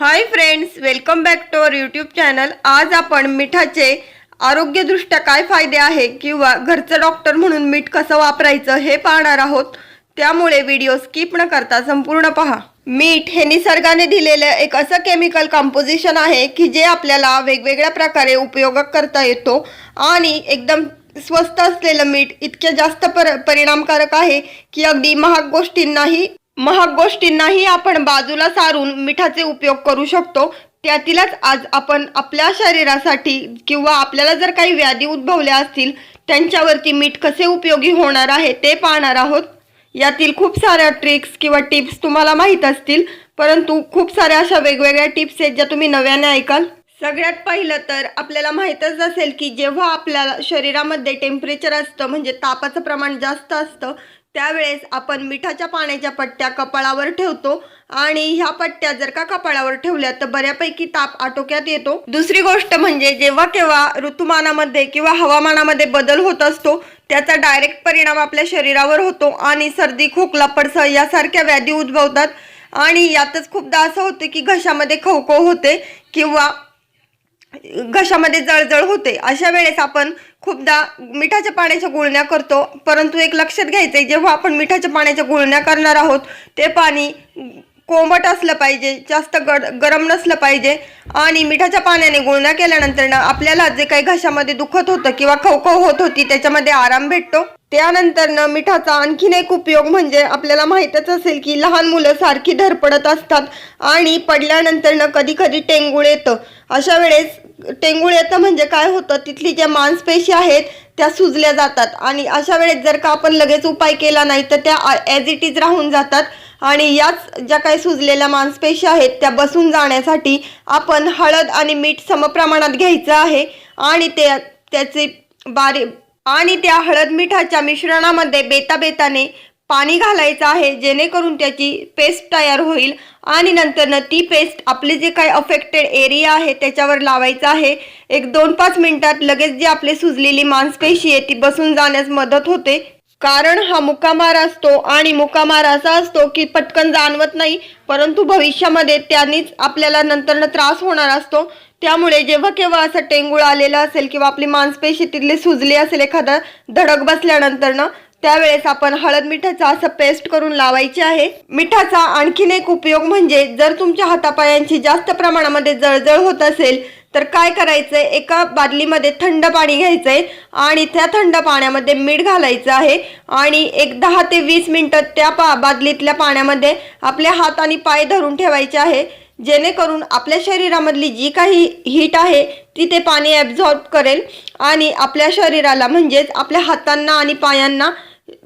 Hi friends welcome back to our YouTube channel आज आपण मिठाचे आरोग्यदृष्ट्या काय फायदे आहे किंवा घरचं डॉक्टर म्हणून मीठ कसं वापरायचं हे पाहणार आहोत. त्यामुळे व्हिडिओ स्किप न करता संपूर्ण पहा. मीठ हे निसर्गाने दिलेलं एक असं केमिकल कंपोजिशन आहे की जे आपल्याला वेगवेगळ्या प्रकारे उपयोग करता येतो आणि एकदम स्वस्त असलेलं मीठ इतक्या जास्त पर परिणामकारक आहे की अगदी महाग गोष्टींनाही महाग गोष्टींनाही आपण बाजूला सारून मिठाचे उपयोग करू शकतो. त्यातीलच आज आपण आपल्या शरीरासाठी किंवा आपल्याला जर काही व्याधी उद्भवल्या असतील त्यांच्यावरती मीठ कसे उपयोगी होणार आहे ते पाहणार आहोत. यातील खूप साऱ्या ट्रिक्स किंवा टिप्स तुम्हाला माहीत असतील परंतु खूप साऱ्या अशा वेगवेगळ्या टिप्स आहेत ज्या तुम्ही नव्याने ऐकाल. सगळ्यात पहिलं तर आपल्याला माहीतच असेल की जेव्हा आपल्याला शरीरामध्ये टेम्परेचर असतं म्हणजे तापाचं प्रमाण जास्त असतं त्यावेळेस आपण मिठाच्या पाण्याच्या पट्ट्या कपाळावर ठेवतो आणि ह्या पट्ट्या जर का कपाळावर ठेवल्या तर बऱ्यापैकी ताप आटोक्यात येतो. दुसरी गोष्ट म्हणजे जेव्हा केव्हा ऋतुमानामध्ये किंवा हवामानामध्ये बदल होत असतो त्याचा डायरेक्ट परिणाम आपल्या शरीरावर होतो आणि सर्दी खोकला पडसं यासारख्या व्याधी उद्भवतात. आणि यातच खूपदा असं होतं की घशामध्ये खवखव होते किंवा घशामध्ये जळजळ होते. अशा वेळेस आपण खूपदा मिठाच्या पाण्याच्या गुळण्या करतो. परंतु एक लक्षात घ्यायचं आहे जेव्हा आपण मिठाच्या पाण्याच्या गुळण्या करणार आहोत ते पाणी कोमट असलं पाहिजे जास्त गड गरम नसलं पाहिजे आणि मिठाच्या पाण्याने गुळण्या केल्यानंतर ना आपल्याला जे काही घशामध्ये दुखत होतं किंवा खवखव होत होती त्याच्यामध्ये आराम भेटतो. त्यानंतर न मिठाचा आणखीन एक उपयोग म्हणजे आपल्याला माहीतच असेल की लहान मुलं सारखी धरपडत असतात आणि पडल्यानंतर न कधी कधी टेंगूळ येतं. अशा वेळेस टेंगुळ येतं म्हणजे काय होतं? तिथली ज्या मांसपेशी आहेत त्या सुजल्या जातात. आणि अशा वेळेस जर का आपण लगेच उपाय केला नाही तर त्या ॲज इट इज राहून जातात. आणि याच ज्या काही सुजलेल्या मांसपेशी आहेत त्या बसून जाण्यासाठी आपण हळद आणि मीठ समप्रमाणात घ्यायचं आहे. आणि ते त्याचे बारी आणि त्या हळद मिठाच्या मिश्रणामध्ये बेता बेताने पाणी घालायचं आहे जेणेकरून त्याची पेस्ट तयार होईल. आणि नंतरनं ती पेस्ट आपले जे काही अफेक्टेड एरिया आहे त्याच्यावर लावायचं आहे. एक दोन पाच मिनिटात लगेच जी आपली सुजलेली मांसपेशी आहे ती बसून जाण्यास मदत होते. कारण हा मुकामार असतो आणि मुकामार असा असतो की पटकन जाणवत नाही परंतु भविष्यामध्ये त्यांनीच आपल्याला नंतरनं त्रास होणार असतो. त्यामुळे जेव्हा केव्हा असं टेंगुळ आलेलं असेल किंवा आपली मांसपेशी तिथले सुजली असेल एखादा धडक बसल्यानंतरनं त्यावेळेस आपण हळद मिठाचा असं पेस्ट करून लावायची आहे. मिठाचा आणखीन एक उपयोग म्हणजे जर तुमच्या हातापायांची जास्त प्रमाणामध्ये जळजळ होत असेल तर काय करायचंय? एका बादलीमध्ये थंड पाणी घ्यायचंय आणि त्या थंड पाण्यामध्ये मीठ घालायचं आहे आणि एक दहा ते वीस मिनटं त्या पा बादलीतल्या पाण्यामध्ये आपले हात आणि पाय धरून ठेवायचे आहे. जेणेकरून आपल्या शरीरामधली जी काही हीट आहे ती ते पाणी ॲब्झॉर्ब करेल आणि आपल्या शरीराला म्हणजेच आपल्या हातांना आणि पायांना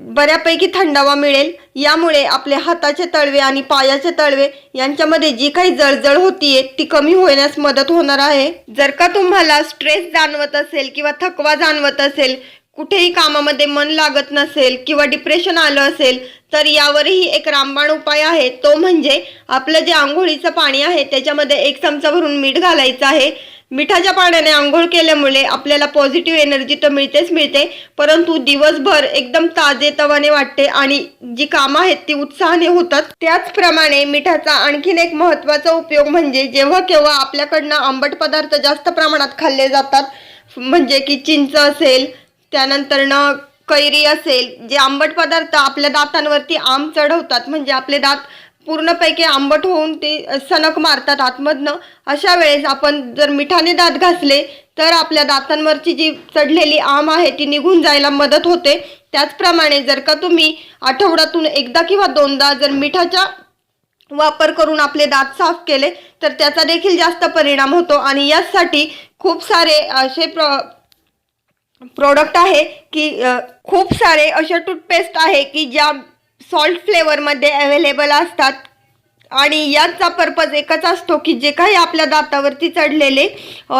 बऱ्यापैकी थंडावा मिळेल. यामुळे आपले हाताचे तळवे आणि पायाचे तळवे यांच्यामध्ये जी काही जळजळ होतीये ती कमी होण्यास मदत होणार आहे. जर का तुम्हाला स्ट्रेस जाणवत असेल किंवा थकवा जाणवत असेल कुठेही कामामध्ये मन लागत नसेल किंवा डिप्रेशन आलं असेल तर यावरही एक रामबाण उपाय आहे. तो म्हणजे आपलं जे आंघोळीचं पाणी आहे त्याच्यामध्ये एक चमचा भरून मीठ घालायचं आहे. मिठाच्या पाण्याने आंघोळ केल्यामुळे आपल्याला पॉझिटिव्ह एनर्जी तर मिळतेच मिळते. परंतु दिवसभर एकदम ताजे तवाने वाटते आणि जी कामं आहेत ती उत्साहाने होतात. त्याचप्रमाणे मिठाचा आणखीन एक महत्त्वाचा उपयोग म्हणजे जेव्हा केव्हा आपल्याकडनं आंबट पदार्थ जास्त प्रमाणात खाल्ले जातात म्हणजे की चिंच असेल त्यानंतरनं कैरी असेल जे आंबट पदार्थ आपल्या दातांवरती आम चढवतात म्हणजे आपले दात पूर्णपैकी आंबट होऊन ते सणक मारतात आतमधनं. अशा वेळेस आपण जर मिठाने दात घासले तर आपल्या दातांवरची जी चढलेली आम आहे ती निघून जायला मदत होते. त्याचप्रमाणे जर का तुम्ही आठवड्यातून एकदा किंवा दोनदा जर मिठाच्या वापर करून आपले दात साफ केले तर त्याचा देखील जास्त परिणाम होतो. आणि यासाठी खूप सारे असे प्र प्रोडक्ट आहे की खूप सारे असे टूथपेस्ट आहे की ज्या सॉल्ट फ्लेवरमध्ये अवेलेबल असतात. आणि याचा पर्पज एकच असतो की जे काही आपल्या दातावरती चढलेले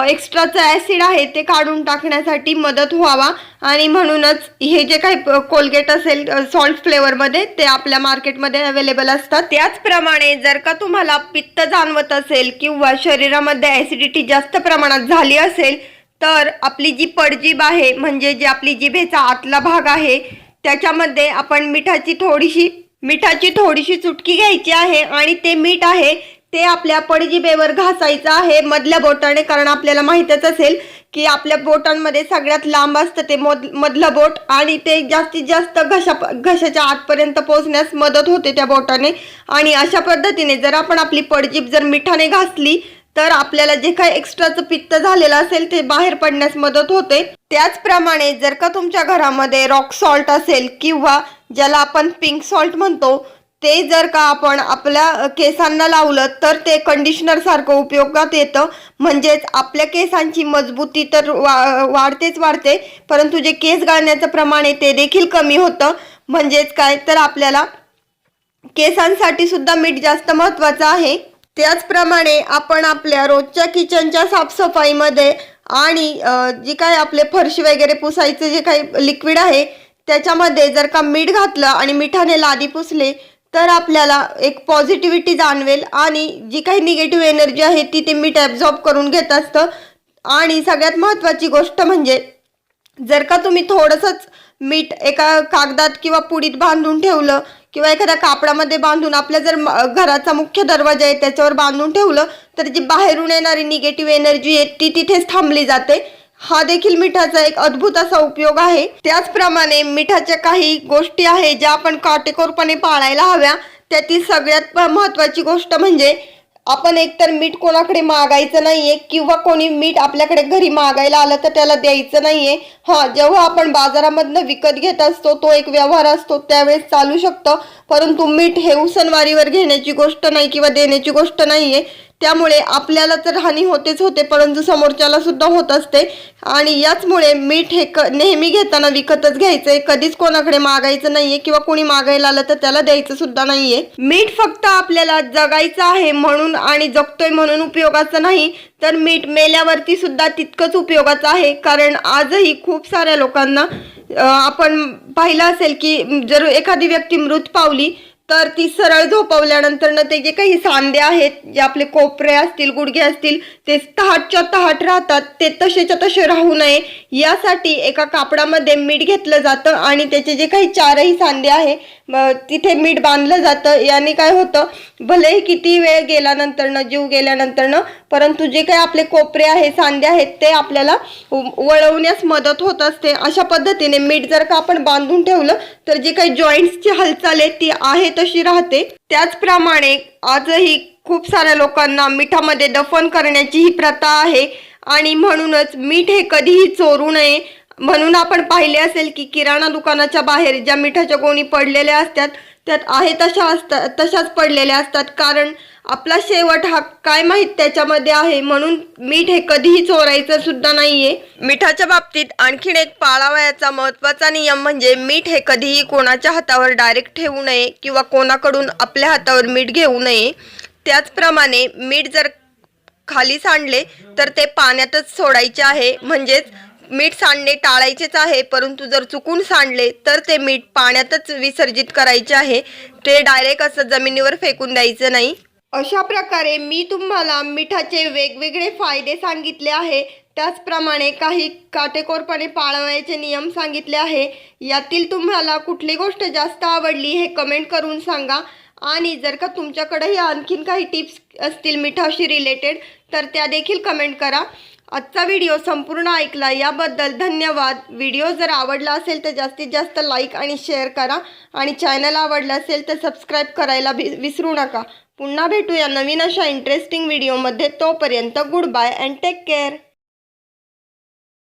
एक्स्ट्राचं ॲसिड आहे ते काढून टाकण्यासाठी मदत व्हावा. आणि म्हणूनच हे जे काही कोलगेट असेल सॉल्ट फ्लेवरमध्ये ते आपल्या मार्केटमध्ये अवेलेबल असतात. त्याचप्रमाणे जर का तुम्हाला पित्त जाणवत असेल किंवा शरीरामध्ये ॲसिडिटी जास्त प्रमाणात झाली असेल तर आपली जी पडजीब आहे म्हणजे जी आपली जिभेचा आतला भाग आहे त्याच्यामध्ये आपण मिठाची थोडीशी मिठाची थोडीशी चुटकी घ्यायची आहे आणि ते मीठ आहे ते आपल्या पडजिबेवर घासायचं आहे मधल्या बोटाने. कारण आपल्याला माहीतच असेल की आपल्या बोटांमध्ये सगळ्यात लांब असतं ते मध मधलं बोट आणि ते जास्तीत जास्त घशा घशाच्या आतपर्यंत पोहोचण्यास मदत होते त्या बोटाने. आणि अशा पद्धतीने जर आपण आपली पडजीब जर मिठाने घासली तर आपल्याला जे काही एक्स्ट्राचं पित्त झालेलं असेल ते बाहेर पडण्यास मदत होते. त्याचप्रमाणे जर का तुमच्या घरामध्ये रॉक सॉल्ट असेल किंवा ज्याला आपण पिंक सॉल्ट म्हणतो ते जर का आपण आपल्या केसांना लावलं तर ते कंडिशनर सारखं उपयोगात येतं. म्हणजेच आपल्या केसांची मजबूती तर वा वाढतेच वाढते परंतु जे केस गाळण्याचं प्रमाण आहे ते देखील कमी होतं. म्हणजेच काय तर आपल्याला केसांसाठी सुद्धा मीठ जास्त महत्त्वाचं आहे. त्याचप्रमाणे आपण आपल्या रोजच्या किचनच्या साफसफाईमध्ये आणि जी काय आपले फरशी वगैरे पुसायचे जे काही लिक्विड आहे त्याच्यामध्ये जर का मीठ घातलं आणि मिठाने लादी पुसले तर आपल्याला एक पॉझिटिव्हिटी जाणवेल आणि जी काही निगेटिव्ह एनर्जी आहे ती ते मीठ ॲब्झॉर्ब करून घेत असतं. आणि सगळ्यात महत्त्वाची गोष्ट म्हणजे जर का तुम्ही थोडंसंच मीठ एका कागदात किंवा पुडीत बांधून ठेवलं किंवा एखाद्या कापडामध्ये बांधून आपल्या जर घराचा मुख्य दरवाजा आहे त्याच्यावर बांधून ठेवलं तर जी बाहेरून येणारी निगेटिव्ह एनर्जी आहे ती तिथेच थांबली जाते. हा देखील मिठाचा एक अद्भुत असा उपयोग आहे. त्याचप्रमाणे मिठाच्या काही गोष्टी आहे ज्या आपण काटेकोरपणे पाळायला हव्या त्यातील सगळ्यात महत्त्वाची गोष्ट म्हणजे आपण एकतर मीठ कोणाकडे मागायचं नाहीये किंवा कोणी मीठ आपल्याकडे घरी मागायला आलं तर त्याला द्यायचं नाहीये. हा जेव्हा आपण बाजारामधनं विकत घेत असतो तो एक व्यवहार असतो त्यावेळेस चालू शकतं. परंतु मीठ हे उसनवारीवर घेण्याची गोष्ट नाही किंवा देण्याची गोष्ट नाहीये. त्यामुळे आपल्याला तर हानी होतेच होते परंतु समोरच्याला सुद्धा होत असते. आणि याचमुळे मीठ हे क नेहमी घेताना विकतच घ्यायचं आहे कधीच कोणाकडे मागायचं नाहीये किंवा कोणी मागायला आलं तर त्याला द्यायचं सुद्धा नाहीये. मीठ फक्त आपल्याला जगायचं आहे म्हणून आणि जगतोय म्हणून उपयोगाचं नाही तर मीठ मेल्यावरती सुद्धा तितकंच उपयोगाचं आहे. कारण आजही खूप साऱ्या लोकांना आपण पाहिलं असेल की जर एखादी व्यक्ती मृत पावली तर ती सरळ झोपवल्यानंतर ते जे काही सांधे आहेत जे आपले कोपरे असतील गुडघे असतील ते तहाटच्या तहाट राहतात ते तसेच्या तसे राहू नये. यासाठी एका कापडामध्ये मीठ घेतलं जातं आणि त्याचे जे काही चारही सांधे आहे तिथे मीठ बांधलं जातं. याने काय होतं भलेही किती वेळ गेल्यानंतरनं जीव गेल्यानंतरनं परंतु जे काही आपले कोपरे आहे सांधे आहेत ते आपल्याला वळवण्यास मदत होत असते. अशा पद्धतीने मीठ जर का आपण बांधून ठेवलं तर जे काही जॉईंट्सची हालचाल आहे ती आहे तशी राहते. त्याचप्रमाणे आजही खूप साऱ्या लोकांना मिठामध्ये दफन करण्याची ही प्रथा आहे. आणि म्हणूनच मीठ हे कधीही चोरू नये. म्हणून आपण पाहिले असेल की किराणा दुकानाच्या बाहेर ज्या मिठाच्या गोणी पडलेल्या असतात त्यात आहे तशा असतात तशाच पडलेल्या असतात. कारण आपला शेवट हा काय माहीत त्याच्यामध्ये आहे म्हणून मीठ हे कधीही चोरायचं सुद्धा नाहीये. मिठाच्या बाबतीत आणखीन एक पाळावयाचा महत्त्वाचा नियम म्हणजे मीठ हे कधीही कोणाच्या हातावर डायरेक्ट ठेवू नये किंवा कोणाकडून आपल्या हातावर मीठ घेऊ नये. त्याचप्रमाणे मीठ जर खाली सांडले तर ते पाण्यातच सोडायचे आहे. म्हणजेच मीठ सांडणे टाळायचेच आहे परंतु जर चुकून सांडले तर ते मीठ पाण्यातच विसर्जित करायचे आहे. ते डायरेक्ट असं जमिनीवर फेकून द्यायचं नाही. अशा प्रकारे मी तुम्हाला मिठाचे वेगवेगळे फायदे सांगितले आहे. त्याचप्रमाणे काही काटेकोरपणे पाळवायचे नियम सांगितले आहे. यातील तुम्हाला कुठली गोष्ट जास्त आवडली हे कमेंट करून सांगा. आणि जर का तुमच्याकडेही आणखीन काही टिप्स असतील मिठाशी रिलेटेड तर त्या देखील कमेंट करा. आजचा व्हिडिओ संपूर्ण ऐकला याबद्दल धन्यवाद. व्हिडिओ जर आवडला असेल तर जास्तीत जास्त लाईक आणि शेअर करा आणि चॅनल आवडलं असेल तर सबस्क्राईब करायला भि विसरू नका. पुन्हा भेटूया नवीन अशा इंटरेस्टिंग व्हिडिओमध्ये तोपर्यंत good bye and take care